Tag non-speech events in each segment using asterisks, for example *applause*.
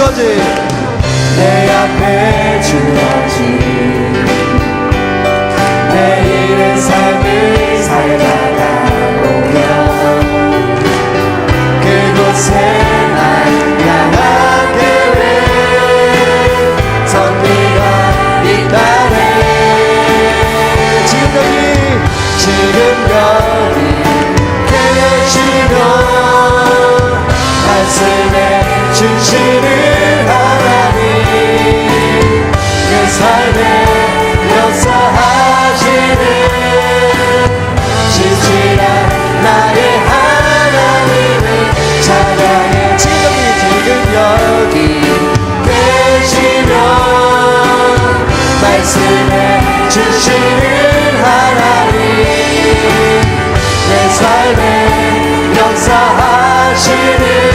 주어진 내 앞에 주어진 내 이른 삶을 살다가 보면 그곳에 날 향한 계획 선미가 있다네. 지금 여기 지금 여기 계시면 말씀에 주시는 하나님. 내 삶에 역사하시는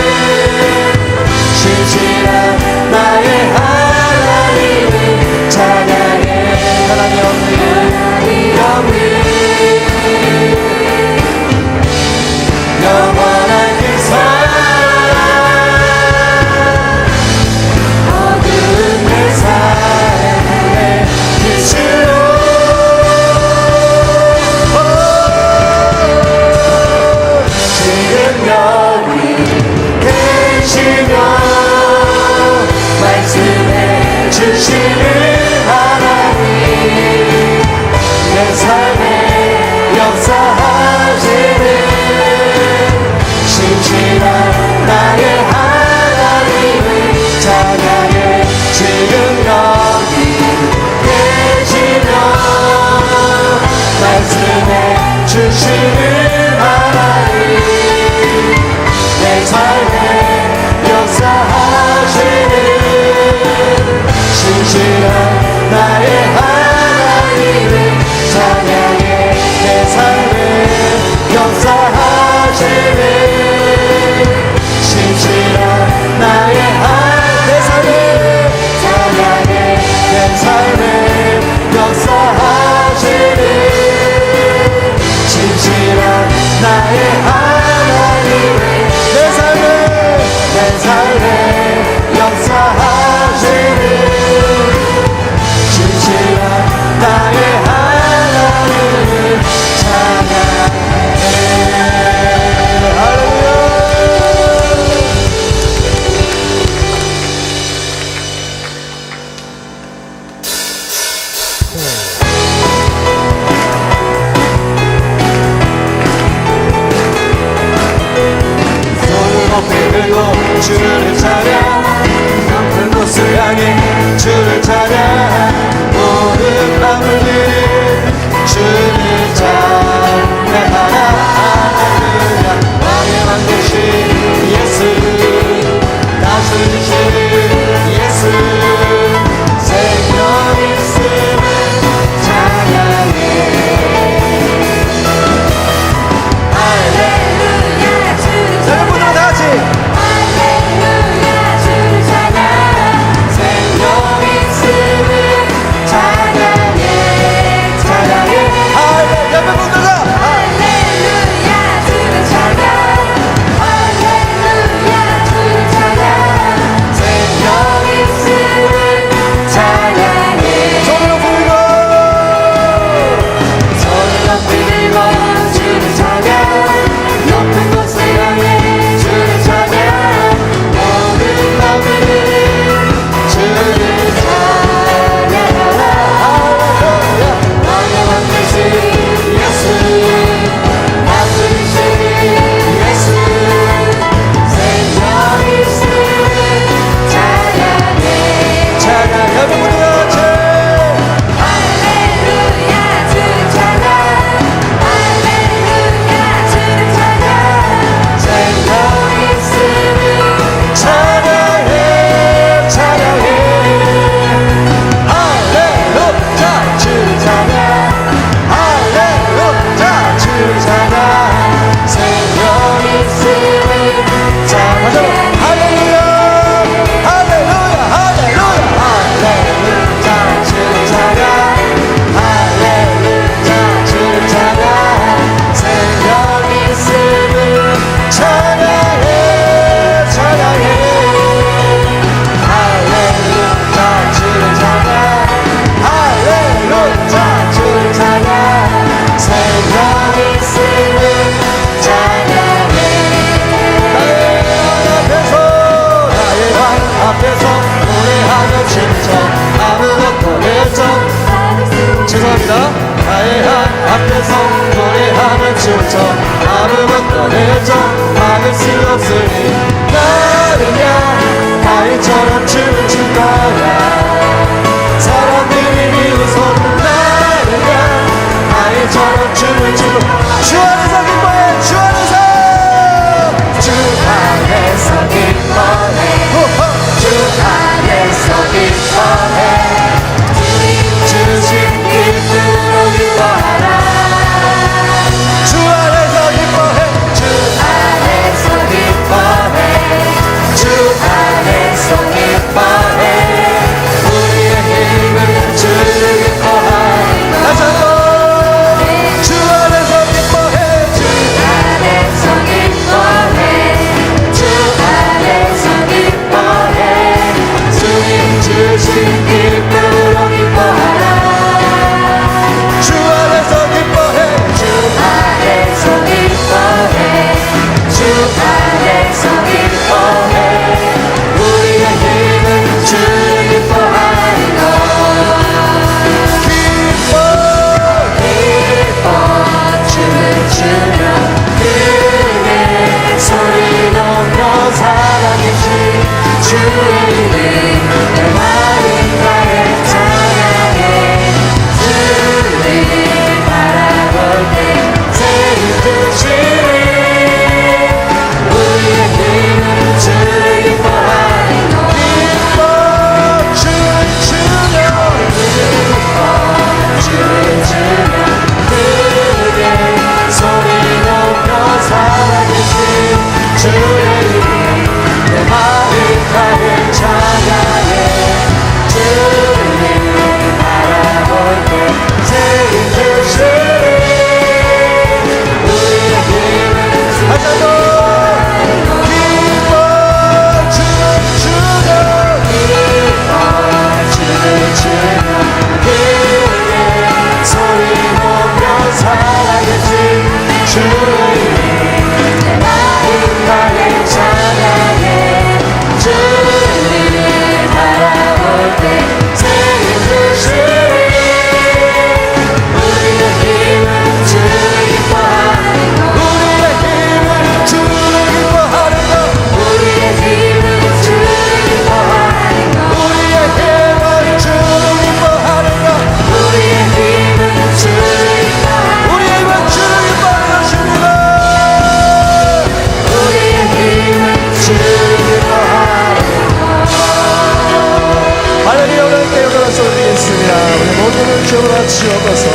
우리 모두를 깨우라 지어서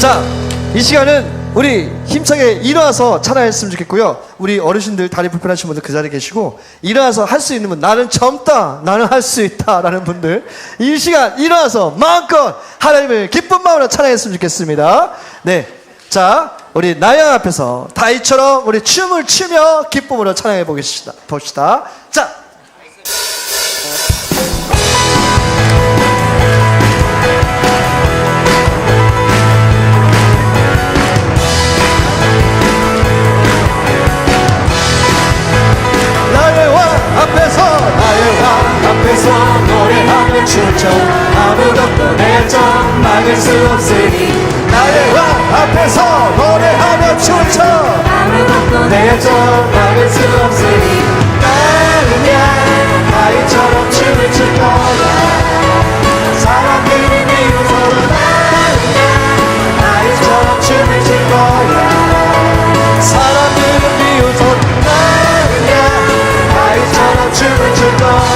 자, 이 시간은 우리 힘차게 일어나서 찬양했으면 좋겠고요. 우리 어르신들 다리 불편하신 분들 그 자리에 계시고 일어나서 할 수 있는 분 나는 젊다 나는 할 수 있다라는 분들 이 시간 일어나서 마음껏 하나님을 기쁜 마음으로 찬양했으면 좋겠습니다. 네, 자 우리 나양 앞에서 다이처럼 우리 춤을 추며 기쁨으로 찬양해 보겠습니다. 봅시다. 자. 왕 앞에서 노래하며 춤춰 아무것도 내정 막을 수 없으니 나의 왕 앞에서 노래하며 춤춰 아무것도 내정 막을 수 없으니 나는 아이처럼 춤을 출 거야. 사람들이 미워서 나는 아이처럼 춤을 출 거야. 사람들은 미워서 나는 아이처럼 춤을 go.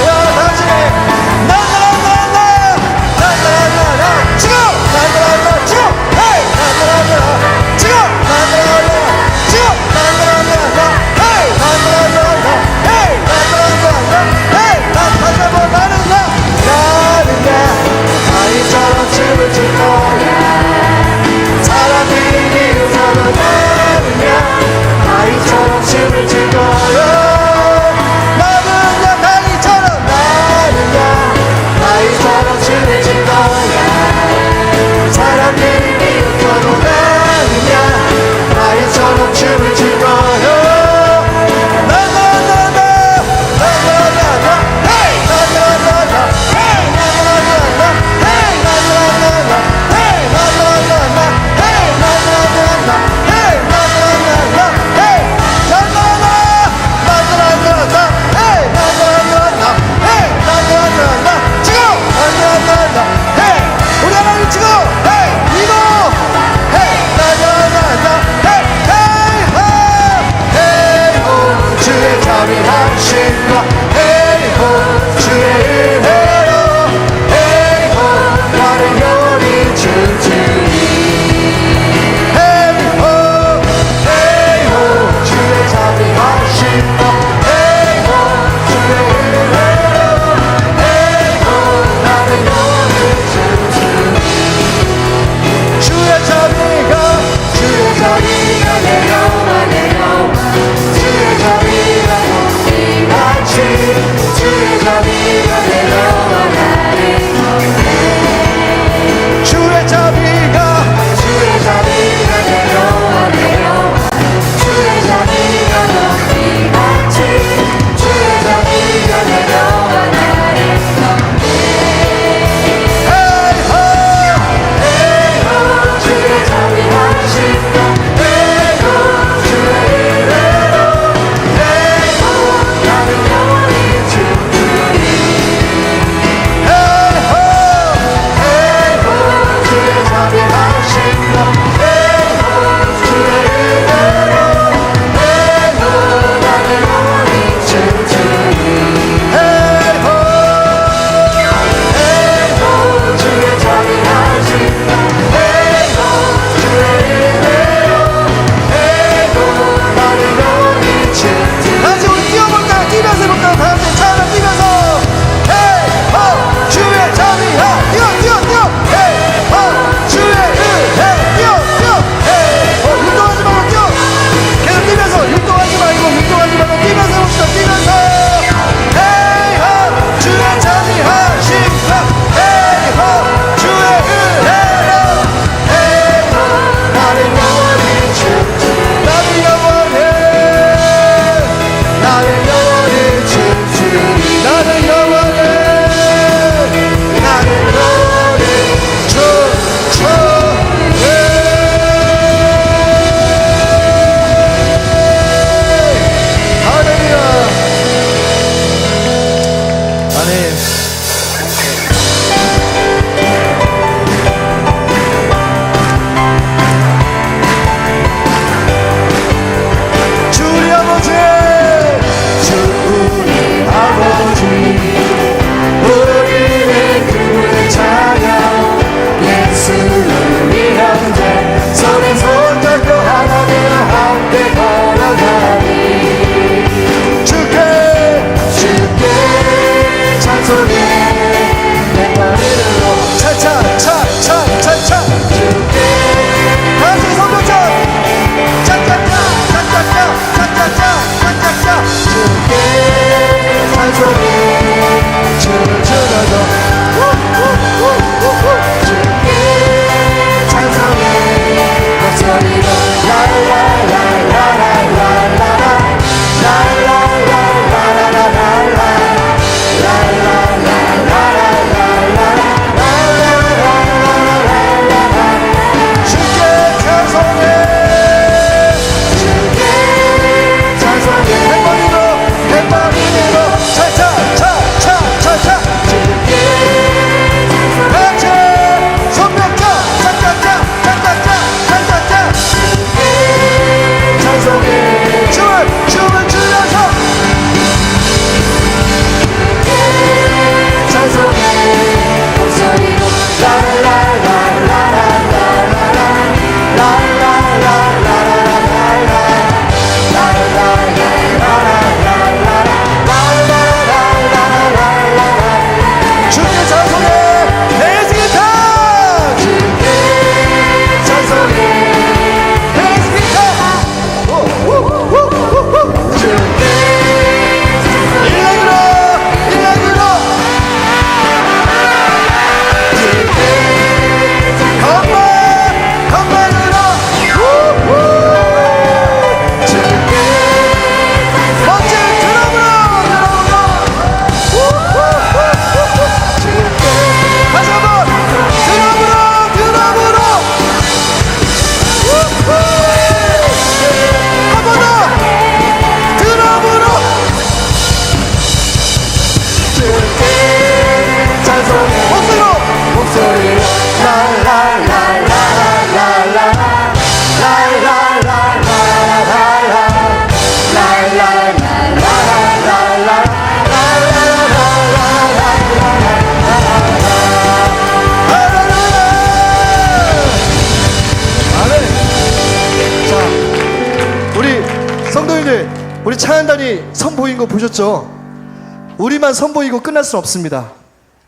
보셨죠? 우리만 선보이고 끝날 수는 없습니다.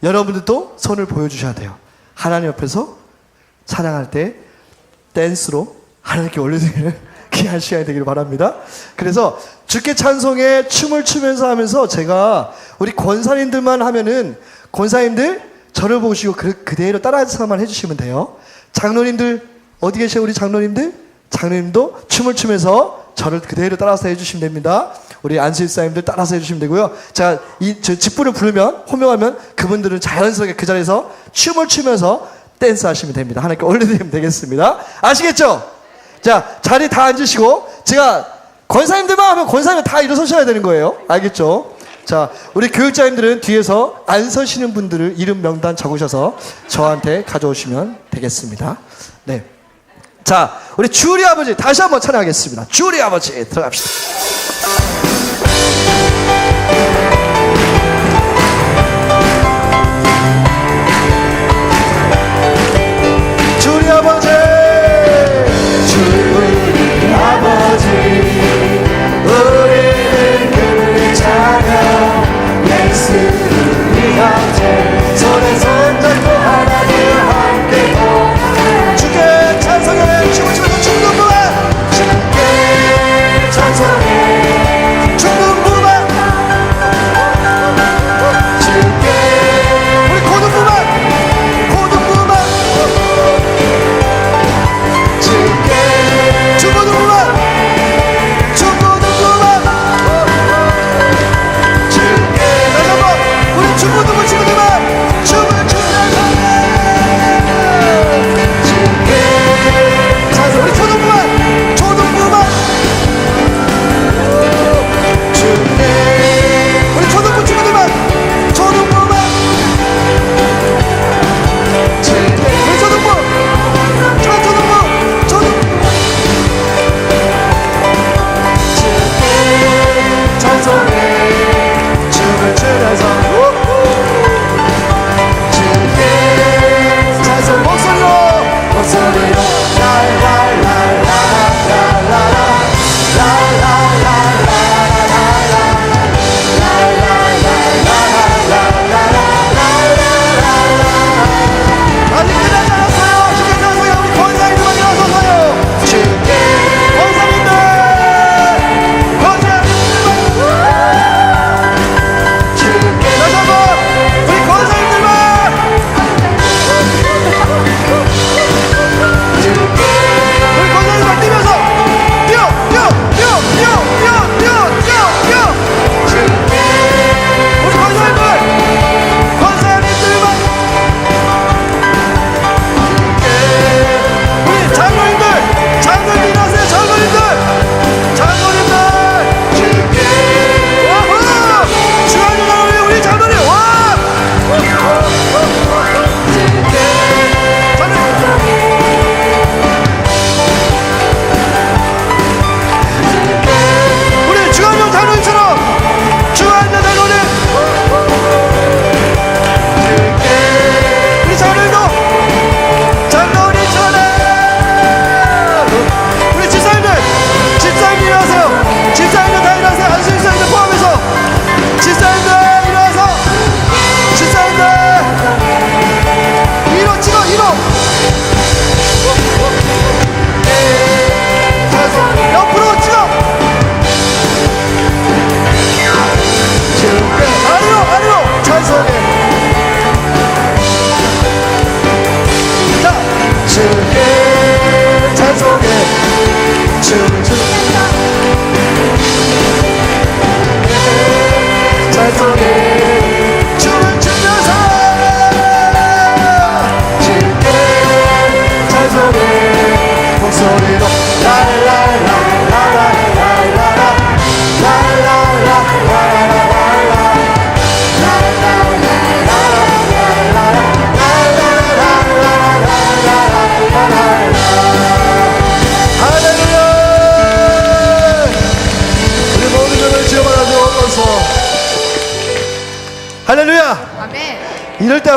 여러분들도 손을 보여주셔야 돼요. 하나님 옆에서 찬양할 때 댄스로 하나님께 올려드리는 *laughs* 귀한 시간이 되기를 바랍니다. 그래서 주께 찬송에 춤을 추면서 하면서 제가 우리 권사님들만 하면은 권사님들 저를 보시고 그, 그대로 따라서만 해주시면 돼요. 장로님들 어디 계세요 우리 장로님들? 장로님도 춤을 추면서 저를 그대로 따라서 해주시면 됩니다. 우리 안수일사님들 따라서 해주시면 되고요. 자, 이저 직분을 부르면 호명하면 그분들은 자연스럽게 그 자리에서 춤을 추면서 댄스 하시면 됩니다. 하나님께 올려드리면 되겠습니다. 아시겠죠? 자, 자리 다 앉으시고 제가 권사님들만 하면 권사님 다 일어서셔야 되는 거예요. 알겠죠? 자, 우리 교육자님들은 뒤에서 안 서시는 분들을 이름 명단 적으셔서 저한테 가져오시면 되겠습니다. 네. 자, 우리 주리 아버지 다시 한번 찬양하겠습니다. 주리 아버지 들어갑시다.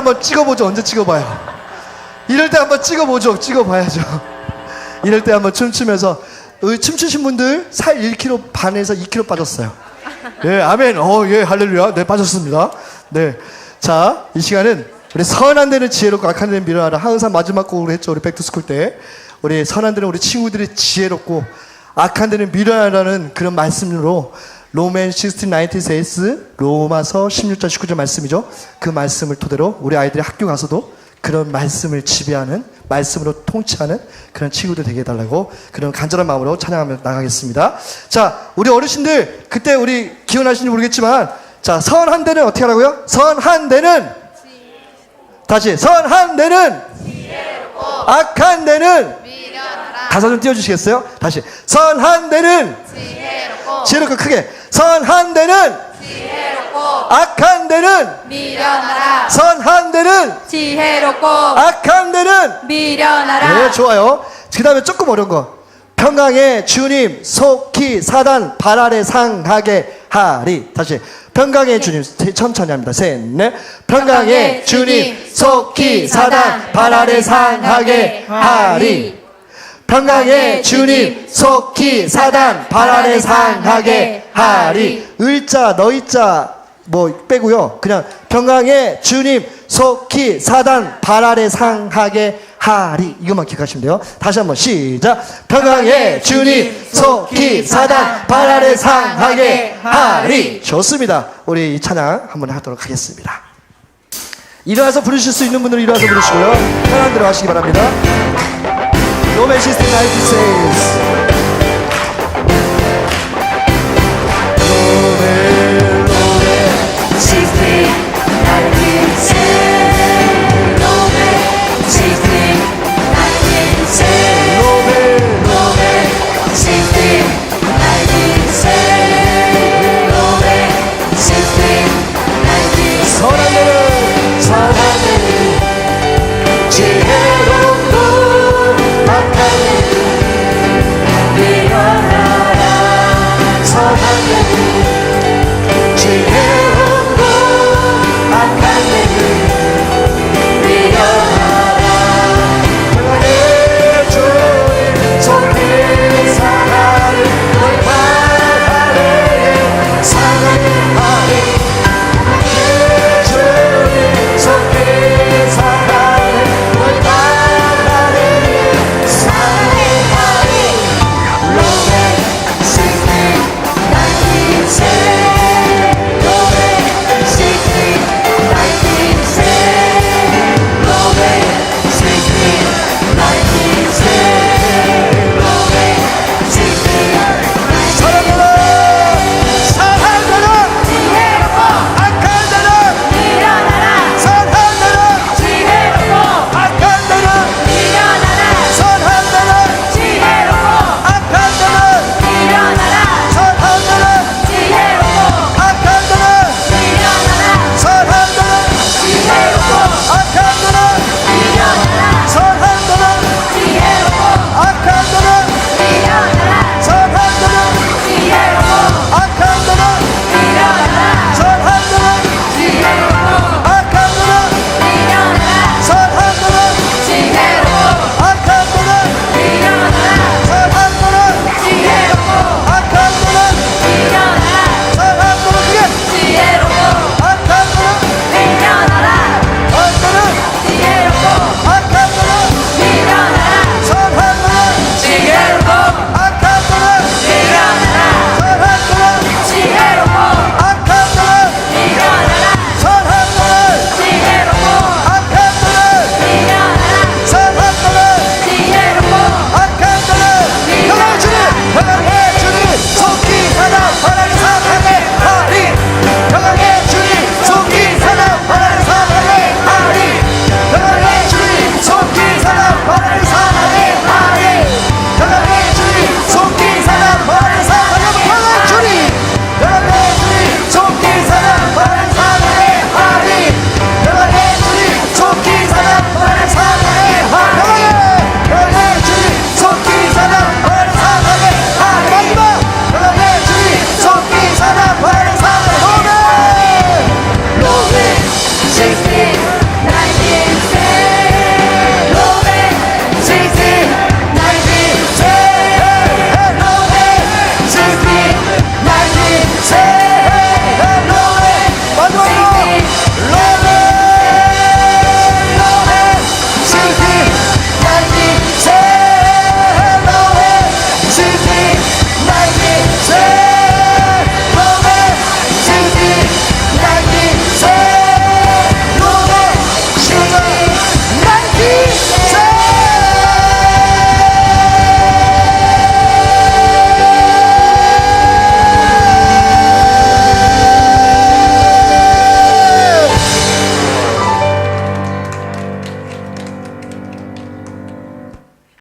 한번 찍어보죠. 언제 찍어봐요? 이럴 때 한번 찍어보죠. 찍어봐야죠. 이럴 때 한번 춤추면서 어, 춤추신 분들 살 1kg 반에서 2kg 빠졌어요. 예, 아멘. 어, 예, 할렐루야. 네, 빠졌습니다. 네. 자, 이 시간은 우리 선한 데는 지혜롭고 악한 데는 미련하라. 항상 마지막 곡으로 했죠. 우리 백투스쿨 때. 우리 선한 데는 우리 친구들이 지혜롭고 악한 데는 미련하라는 그런 말씀으로 로맨 1690 says 로마서 16절 19절 말씀이죠. 그 말씀을 토대로 우리 아이들이 학교 가서도 그런 말씀을 지배하는 말씀으로 통치하는 그런 친구들 되게 해달라고 그런 간절한 마음으로 찬양하며 나가겠습니다. 자, 우리 어르신들 그때 우리 기억나시는지 모르겠지만 자, 선한 데는 어떻게 하라고요? 선한 데는 다시 선한 데는 악한 데는 가사 좀 띄워주시겠어요? 다시. 선한 데는 지혜롭고 크게. 선한 데는 악한 데는 미련하라. 선한 데는 지혜롭고 악한 데는 미련하라. 네 좋아요. 그 다음에 조금 어려운 거. 평강의 주님 속히 사단 발 아래 상하게 하리. 다시. 평강의 주님 천천히 합니다. 셋넷. 평강의 주님 속히 사단 발 아래 상하게 하리 평강의 주님 속히 사단 발 아래 상하게 하리. 을자 너희자 뭐 빼고요. 그냥 평강의 주님 속히 사단 발 아래 상하게 하리. 이것만 기억하시면 돼요. 다시 한번 시작. 평강의 주님 속히 사단 발 아래 상하게 하리. 좋습니다. 우리 이 찬양 한번 하도록 하겠습니다. 일어나서 부르실 수 있는 분들은 일어나서 부르시고요. 편한 대로 하시기 바랍니다 No Majestic 96.